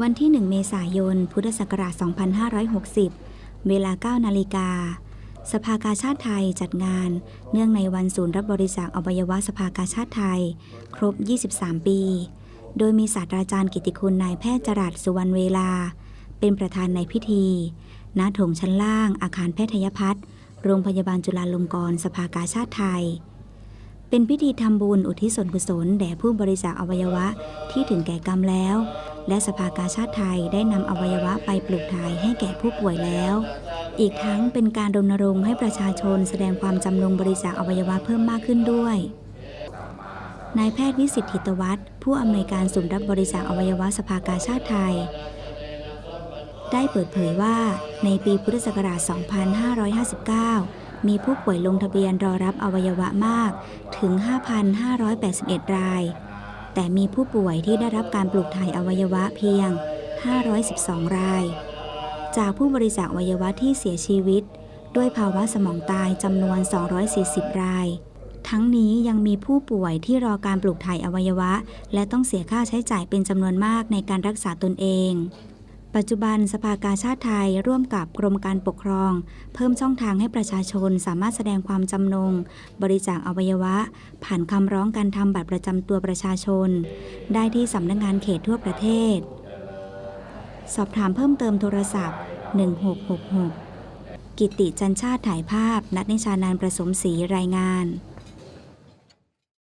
วันที่ 1 เมษายน พุทธศักราช 2560 เวลา 9 นาฬิกา สภากาชาติไทยจัดงาน เนื่องในวันศูนย์รับบริจาคอวัยวะสภากาชาติไทย ครบ 23 ปี โดยมีศาสตราจารย์กิติคุณนายแพทย์จรัสสุวรรณเวลา เป็นประธานในพิธีณโถงชั้นล่างอาคารแพทยพัฒน์โรงพยาบาลจุฬาลงกรณ์สภากาชาติไทย เป็นพิธีทำบุญอุทิศส่วนกุศลแด่ผู้บริจาคอวัยวะที่ถึงแก่กรรมแล้ว และสภากาชาติไทยได้นำอวัยวะไปปลูกถ่ายให้แก่ผู้ป่วยแล้ว อีกทั้งเป็นการรณรงค์ให้ประชาชนแสดงความจำนงบริจาคอวัยวะเพิ่มมากขึ้นด้วยนายแพทย์วิสิทธิตวัฒน์ผู้อำนวยการศูนย์รับบริจาคอวัยวะสภากาชาติไทย ได้เปิดเผยว่าในปีพุทธศักราช 2559 มีผู้ป่วยลงทะเบียนรอรับอวัยวะมากถึง 5,581 ราย แต่มีผู้ป่วยที่ได้รับการปลูกถ่ายอวัยวะเพียง 512 ราย จากผู้บริจาคอวัยวะที่เสียชีวิต ด้วยภาวะสมองตายจำนวน 240 ราย ทั้งนี้ยังมีผู้ป่วยที่รอการปลูกถ่ายอวัยวะ และต้องเสียค่าใช้จ่ายเป็นจำนวนมากในการรักษาตนเอง ปัจจุบันสภากาชาติไทยร่วมกับกรมการปกครอง เพิ่มช่องทางให้ประชาชนสามารถแสดงความจำนง บริจาคอวัยวะ ผ่านคำร้องการทำบัตรประจำตัวประชาชน ได้ที่สำนักงานเขตทั่วประเทศ สอบถามเพิ่มเติมโทรศัพท์ 1666 กิติจันชาติถ่ายภาพ นัทนิชานานประสมศรีรายงาน